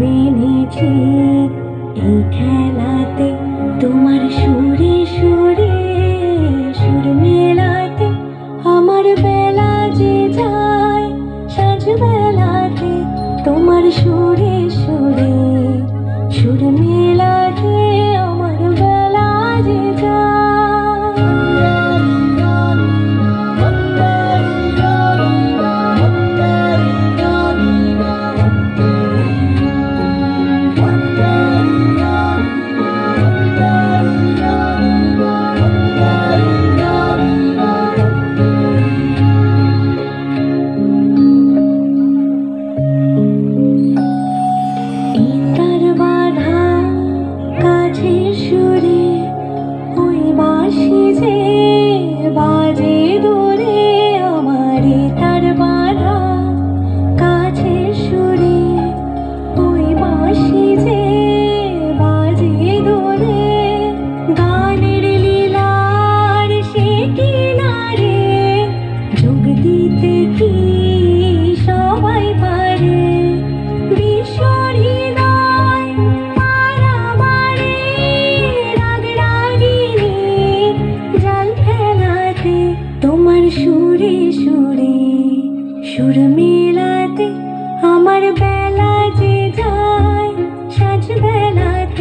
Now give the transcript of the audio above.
মেনেছি এই খেলাতে তোমার সুরে সুরে, সুর মেলাতে আমার বেলা যে যায় সাঁঝ বেলাতে তোমার সুরে সুর। বেলাতে আমার বেলা যে যায় সাজ বেলাতে